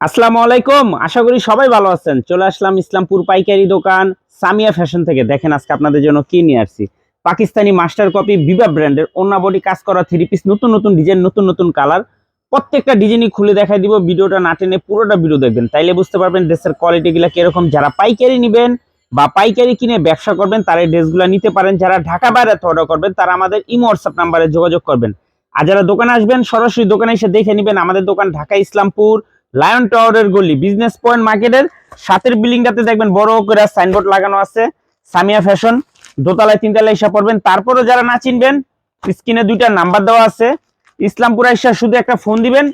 আসসালামু আলাইকুম, আশা করি সবাই ভালো আছেন। চলে আসলাম ইসলামপুর পাইকারি দোকান সামিয়া ফ্যাশন থেকে। দেখেন আজকে আপনাদের জন্য কি নিয়ে আসছি। পাকিস্তানি মাস্টার কপি বিবা ব্র্যান্ডের বডি কাজ করা থ্রি পিস নতুন নতুন ডিজাইন নতুন নতুন কালার প্রত্যেকটা ডিজাইনই খুলে দেখাই দিব, ভিডিওটা না টেনে পুরোটা ভিডিও দেখবেন। তাইলে বুঝতে পারবেন ড্রেসের কোয়ালিটিগুলো কীরকম। যারা পাইকারি নেবেন বা পাইকারি কিনে ব্যবসা করবেন, তারা এই ড্রেসগুলো নিতে পারেন। যারা ঢাকা বাইরে অর্ডার করবেন, তারা আমাদের ইমো হোয়াটসঅ্যাপ নাম্বারে যোগাযোগ করবেন। আর যারা দোকানে আসবেন, সরাসরি দোকানে এসে দেখে নেবেন, আমাদের দোকান ঢাকা ইসলামপুর। লায়ন টাওয়ারের গলি বিজনেস পয়েন্ট মার্কেটের সাতের বিল্ডিংটাতে দেখবেন বড় করে সাইনবোর্ড লাগানো আছে। সামিয়া ফ্যাশন দোতলায় তিনতলায় এসে পড়বেন। তারপরও যারা না চিনবেন স্ক্রিনে দুইটা নাম্বার দেওয়া আছে। ইসলামপুর আইসা শুধু একটা ফোন দিবেন,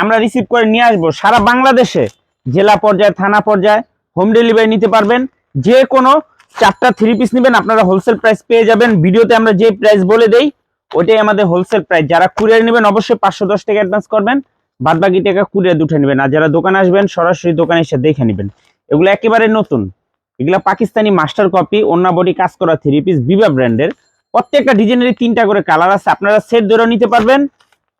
আমরা রিসিভ করে নিয়ে আসব। সারা বাংলাদেশে, জেলা পর্যায়ে, থানা পর্যায়ে হোম ডেলিভারি নিতে পারবেন। যে কোনো চারটা থ্রি পিস নেবেন, আপনারা হোলসেল প্রাইস পেয়ে যাবেন। ভিডিওতে আমরা যে প্রাইস বলে দেই, ওটাই আমাদের হোলসেল প্রাইস যারা কুরিয়ার নেবেন, অবশ্যই পাঁচশো দশ টাকা অ্যাডভান্স করবেন। বাদ বাকি টাকা কুড়িয়ে দুঠে নেবেন। আর যারা দোকানে আসবেন, সরাসরি দোকানে এসে দেখে নেবেন। এগুলো একেবারে নতুন। এগুলো পাকিস্তানি মাস্টার কপি অন্য বডি, কাজ করা থ্রি পিস বিবা ব্র্যান্ডের প্রত্যেকটা ডিজাইনেরই তিনটা করে কালার আছে। আপনারা সেট ধরেও নিতে পারবেন।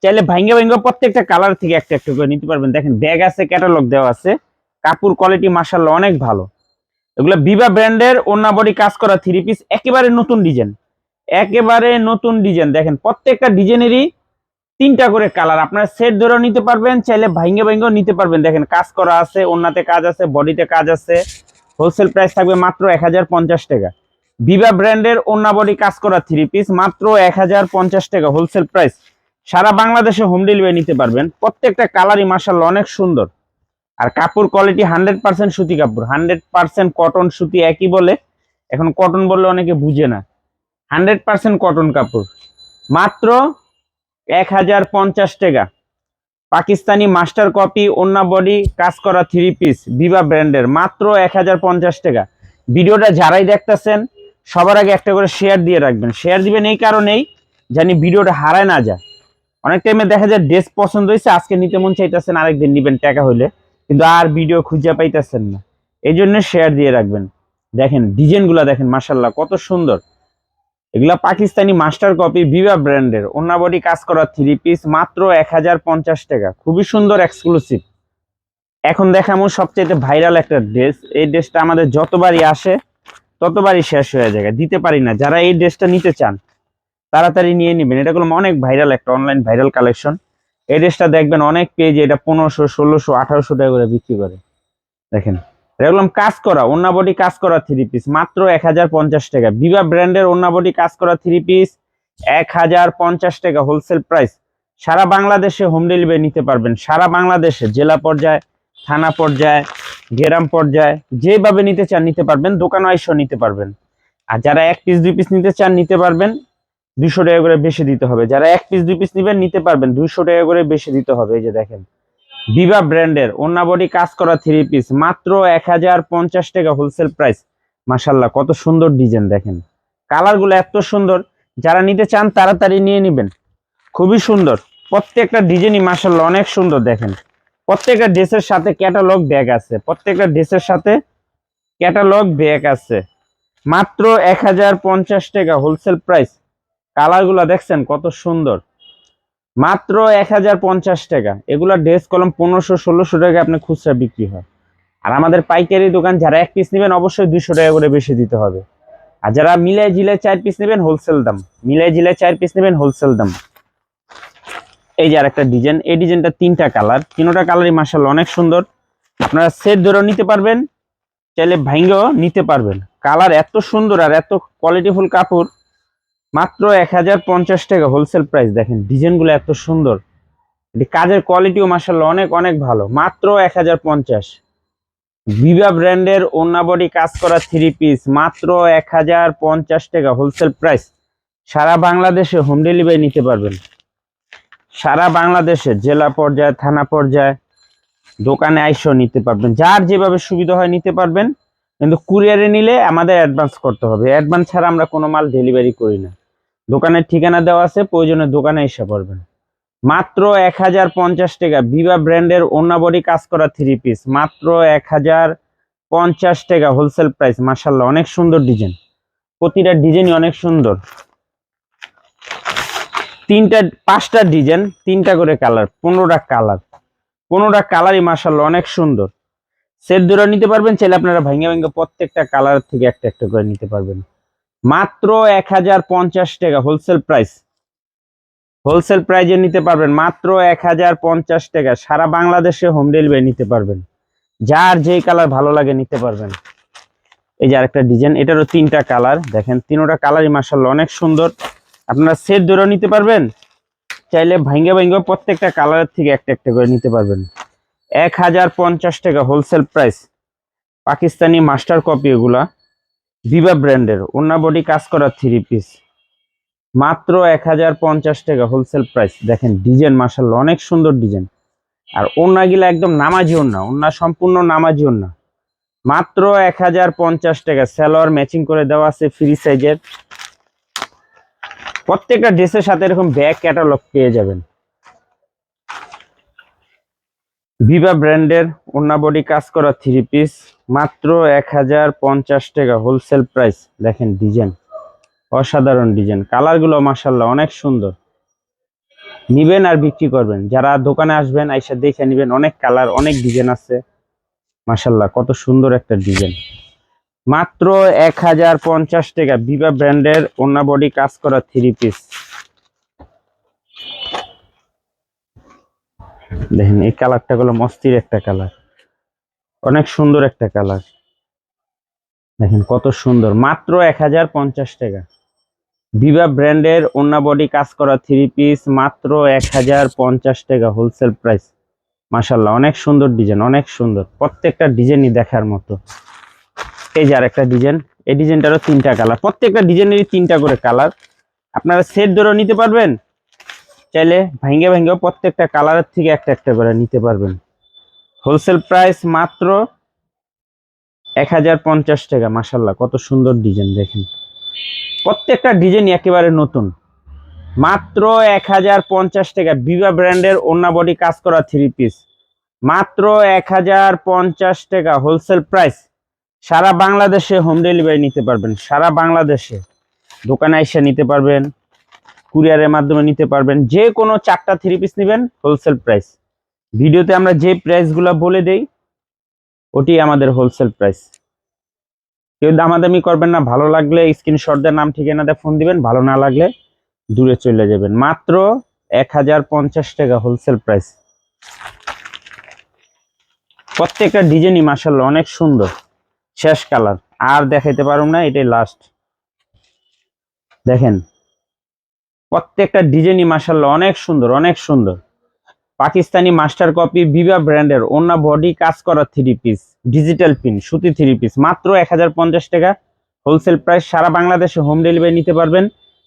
চাইলে ভাঙ্গে ভাঙ্গে প্রত্যেকটা কালার থেকে একটা একটা করে নিতে পারবেন। দেখেন ব্যাগ আছে ক্যাটালগ দেওয়া আছে। কাপড় কোয়ালিটি মাসাল্লাহ অনেক ভালো। এগুলো বিবা ব্র্যান্ডের অন্য বডি, কাজ করা থ্রি পিস একেবারে নতুন ডিজাইন একেবারে নতুন ডিজাইন দেখেন, প্রত্যেকটা ডিজাইনেরই তিনটা করে কালার আপনারা সেট ধরেও নিতে পারবেন, চাইলে ভাঙ্গে ভাঙ্গেও নিতে পারবেন। দেখেন, কাজ করা আছে ওনাতে কাজ আছে, বডিতে কাজ আছে। হোলসেল প্রাইস থাকবে মাত্র এক হাজার পঞ্চাশ টাকা। বিবা ব্র্যান্ডের ওনা বডি কাজ করা থ্রি পিস মাত্র এক হাজার পঞ্চাশ টাকা হোলসেল প্রাইস সারা বাংলাদেশে হোম ডেলিভারি নিতে পারবেন। প্রত্যেকটা কালারই মার্শাল অনেক সুন্দর। আর কাপড় কোয়ালিটি হান্ড্রেড পার্সেন্ট সুতি কাপড়। হান্ড্রেড পার্সেন্ট কটন সুতি একই বলে। এখন কটন বললে অনেকে বুঝে না। হান্ড্রেড পার্সেন্ট কটন কাপড়। মাত্র এক হাজার পঞ্চাশ টাকা। পাকিস্তানি মাস্টার কপি, অন্য বডি কাজ করা থ্রি পিস বিবা ব্র্যান্ডের মাত্র এক হাজার পঞ্চাশ টাকা। ভিডিওটা যারাই দেখতেছেন, সবার আগে একটা করে শেয়ার দিয়ে রাখবেন। শেয়ার দিবেন এই কারণেই জানি ভিডিওটা হারায় না যায়। অনেক টাইমে দেখা যায় ড্রেস পছন্দ হয়েছে আজকে নিতে মন চাইতেছেন আরেকদিন নিবেন টাকা হইলে। কিন্তু আর ভিডিও খুঁজে পাইতেছেন না। এই জন্য শেয়ার দিয়ে রাখবেন। দেখেন ডিজাইনগুলো দেখেন মাসাল্লাহ কত সুন্দর। এগুলা পাকিস্তানি মাস্টার কপি বিবা ব্র্যান্ডের অন্য বডি কাজ করা থ্রি পিস মাত্র এক হাজার পঞ্চাশ টাকা। খুবই সুন্দর এক্সক্লুসিভ এখন দেখামো সবচেয়ে ভাইরাল একটা ড্রেস এই ড্রেসটা আমাদের যতবারই আসে, ততবারই শেষ হয়ে যায়। দিতে পারি না। যারা এই ড্রেসটা নিতে চান, তাড়াতাড়ি নিয়ে নেবেন। এটা কোনো অনেক ভাইরাল একটা অনলাইন ভাইরাল কালেকশন এই ড্রেসটা দেখবেন অনেক পেজে এটা পনেরোশো, ষোলোশো, আঠারোশো টাকা করে বিক্রি করে। দেখেন। এরকম কাজ করা অন্য বডি কাজ করা থ্রি পিস মাত্র এক হাজার পঞ্চাশ টাকা। বিবা ব্র্যান্ডের অন্য বডি কাজ করা থ্রি পিস এক হাজার পঞ্চাশ টাকা হোলসেল প্রাইস সারা বাংলাদেশে হোম ডেলিভারি নিতে পারবেন। সারা বাংলাদেশে, জেলা পর্যায়ে, থানা পর্যায়ে, গ্রাম পর্যায়ে, যেভাবে নিতে চান নিতে পারবেন, দোকান আইসও নিতে পারবেন। আর যারা এক পিস দুই পিস নিতে চান নিতে পারবেন, দুইশো টাকা করে বেশি দিতে হবে। যারা এক পিস দুই পিস নিবেন, নিতে পারবেন, দুইশো টাকা করে বেশি দিতে হবে। এই যে দেখেন বিবা ব্র্যান্ডের বডি কাজ করা থ্রি পিস মাত্র এক হাজার পঞ্চাশ টাকা হোলসেল প্রাইস মাসাল্লাহ কত সুন্দর ডিজাইন দেখেন। কালারগুলো এত সুন্দর, যারা নিতে চান তাড়াতাড়ি নিয়ে নেবেন। খুবই সুন্দর। প্রত্যেকটা ডিজাইনই মাসাল্লাহ অনেক সুন্দর দেখেন। প্রত্যেকটা ড্রেসের সাথে ক্যাটালগ ব্যাগ আছে। প্রত্যেকটা ড্রেসের সাথে ক্যাটালগ ব্যাগ আছে। মাত্র এক হাজার পঞ্চাশ টাকা হোলসেল প্রাইস কালারগুলো দেখছেন কত সুন্দর। মাত্র এক হাজার পঞ্চাশ টাকা। এগুলো ড্রেস কলম পনেরোশো, ষোলোশো টাকা আপনি খুচরা বিক্রি হয়। আর আমাদের পাইকারি দোকান, যারা এক পিস নেবেন, অবশ্যই দুইশো টাকা করে বেশি দিতে হবে। আর যারা মিলে জিলে চার পিস নেবেন হোলসেল দাম। মিলে জিলে চার পিস নেবেন হোলসেল দাম। এই যে আরেকটা ডিজাইন। এই ডিজাইনটা তিনটা কালার। তিনটা কালারই মার্শাল অনেক সুন্দর। আপনারা সেট ধরেও নিতে পারবেন, চাইলে ভাঙ্গেও নিতে পারবেন। কালার এত সুন্দর আর এত কোয়ালিটিফুল কাপড়। মাত্র এক হাজার পঞ্চাশ টাকা হোলসেল প্রাইস দেখেন, ডিজাইনগুলো এত সুন্দর। এটি কাজের কোয়ালিটিও মার্শাল অনেক অনেক ভালো। মাত্র এক হাজার পঞ্চাশ। বিবা ব্র্যান্ডের ওনা বডি কাজ করা থ্রি পিস মাত্র এক হাজার পঞ্চাশ টাকা হোলসেল প্রাইস সারা বাংলাদেশে হোম ডেলিভারি নিতে পারবেন। সারা বাংলাদেশে জেলা পর্যায়ে, থানা পর্যায়ে দোকানে আইসও নিতে পারবেন। যার যেভাবে সুবিধা হয় নিতে পারবেন। কিন্তু কুরিয়ারে নিলে আমাদের অ্যাডভান্স করতে হবে। অ্যাডভান্স ছাড়া আমরা কোনো মাল ডেলিভারি করি না। দোকানের ঠিকানা দেওয়া আছে, প্রয়োজনে দোকানে এসে পড়বেন। মাত্র এক হাজার পঞ্চাশ টাকা বিবা ব্র্যান্ডের অন্য বডি কাজ করা থ্রি পিস মাত্র এক হাজার পঞ্চাশ টাকা হোলসেল প্রাইস মার্শাল্লাহ অনেক সুন্দর ডিজাইন প্রতিটা ডিজাইনই অনেক সুন্দর। তিনটা, পাঁচটা ডিজাইন তিনটা করে কালার পনেরোটা কালার পনেরোটা কালারই মার্শাল্লাহ অনেক সুন্দর। সেট দুটো নিতে পারবেন, চাইলে আপনারা ভাঙ্গে ভাঙ্গে প্রত্যেকটা কালার থেকে একটা একটা করে নিতে পারবেন। মাত্র এক হাজার পঞ্চাশ টাকা হোলসেল প্রাইস হোলসেল প্রাইজে নিতে পারবেন মাত্র এক হাজার পঞ্চাশ টাকা। সারা বাংলাদেশে হোম ডেলিভারি নিতে পারবেন। যার যেই কালার ভালো লাগে নিতে পারবেন। এই যে আরেকটা ডিজাইন এটারও তিনটা কালার দেখেন, তিনোটা কালারই মার্শাল্লাহ অনেক সুন্দর। আপনারা সেট ধরেও নিতে পারবেন। চাইলে ভাঙ্গে ভাঙ্গে প্রত্যেকটা কালারের থেকে একটা একটা করে নিতে পারবেন। এক হাজার পঞ্চাশ টাকা wholesale price Pakistani master copy এগুলা। ভিভা ব্র্যান্ডের ওনা বডি কাজ করা থ্রি পিস মাত্র এক হাজার পঞ্চাশ টাকা হোলসেল প্রাইস দেখেন ডিজাইন মার্শাল অনেক সুন্দর ডিজাইন আর ওনাগুলা একদম নামাজি ওনা ওনা সম্পূর্ণ নামাজি ওনা মাত্র এক হাজার পঞ্চাশ টাকা স্যালোয়ার ম্যাচিং করে দেওয়া আছে ফ্রি সাইজের প্রত্যেকটা ড্রেসের সাথে এরকম ব্যাগ ক্যাটালগ পেয়ে যাবেন। ভিভা ব্র্যান্ডের বডি কাজ করা থ্রি পিস মাত্র এক হাজার পঞ্চাশ টাকা হোলসেল প্রাইস দেখেন ডিজাইন অসাধারণ ডিজাইন কালারগুলো মাসাল্লাহ অনেক সুন্দর। নিবেন আর বিক্রি করবেন। যারা দোকানে আসবেন, আইসা দেখে নিবেন, অনেক কালার অনেক ডিজাইন আছে। মাসাল্লাহ কত সুন্দর একটা ডিজাইন মাত্র এক হাজার পঞ্চাশ টাকা ভিভা ব্র্যান্ডের বডি কাজ করা থ্রি পিস দেখেন, এই কালারটা হলো মস্তির একটা কালার। অনেক সুন্দর একটা কালার। দেখেন, কত সুন্দর। মাত্র এক হাজার পঞ্চাশ টাকা। ভিভা ব্র্যান্ডের ওনা বডি কাজ করা থ্রি পিস মাত্র এক হাজার পঞ্চাশ টাকা হোলসেল প্রাইস মাসাল্লাহ অনেক সুন্দর ডিজাইন অনেক সুন্দর। প্রত্যেকটা ডিজাইনই দেখার মতো। এই যে আর একটা ডিজাইন এই ডিজাইনটারও তিনটা কালার প্রত্যেকটা ডিজাইনেরই তিনটা করে কালার আপনারা সেট ধরেও নিতে পারবেন। চাইলে ভাঙ্গে ভাঙ্গেও প্রত্যেকটা কালারের থেকে একটা একটা করে নিতে পারবেন। হোলসেল প্রাইস মাত্র এক হাজার পঞ্চাশ টাকা মাসাল্লাহ কত সুন্দর ডিজাইন দেখেন। প্রত্যেকটা ডিজাইন একেবারে নতুন। মাত্র এক হাজার পঞ্চাশ টাকা বিভা ব্র্যান্ডের ওন্না বডি কাজ করা থ্রি পিস মাত্র এক হাজার পঞ্চাশ টাকা হোলসেল প্রাইস সারা বাংলাদেশে হোম ডেলিভারি নিতে পারবেন, সারা বাংলাদেশে। দোকানে এসে নিতে পারবেন। কুরিয়ারের মাধ্যমে নিতে পারবেন। যে কোনো চারটা থ্রি পিস নেবেন হোলসেল প্রাইস ভিডিওতে আমরা যে প্রাইসগুলো বলে দেই, ওটি আমাদের হোলসেল প্রাইস কেউ দামাদামি করবেন না, ভালো লাগলে স্ক্রিনশট দিয়ে নাম, ঠিকানা দিয়ে ফোন দিবেন, ভালো না লাগলে দূরে চলে যাবেন। মাত্র এক হাজার পঞ্চাশ টাকা হোলসেল প্রাইস প্রত্যেকটা ডিজাইনই মাসাল্লাহ অনেক সুন্দর। শেষ কালার। আর দেখাইতে পারুম না, এটাই লাস্ট দেখেন প্রত্যেকটা ডিজাইনই মাসাল্লাহ অনেক সুন্দর অনেক সুন্দর। পাকিস্তানি মাস্টার কপি বিভা ব্র্যান্ডের অন্য বডি কাজ করা থ্রি পিস ডিজিটাল পিন সুতি থ্রি পিস মাত্র এক হাজার পঞ্চাশ টাকা। হোলসেল প্রাইস সারা বাংলাদেশে হোম ডেলিভারি নিতে পারবেন।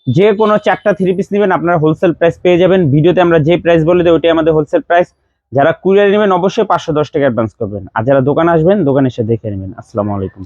যে কোনো চারটা থ্রি পিস নেবেন, আপনারা হোলসেল প্রাইস পেয়ে যাবেন। ভিডিওতে আমরা যে প্রাইস বলে দিই ওইটাই আমাদের হোলসেল প্রাইস যারা কুরিয়ার নেবেন, অবশ্যই পাঁচশো দশ টাকা অ্যাডভান্স করবেন। আর যারা দোকানে আসবেন, দোকানে এসে দেখে নেবেন। আসসালামু আলাইকুম।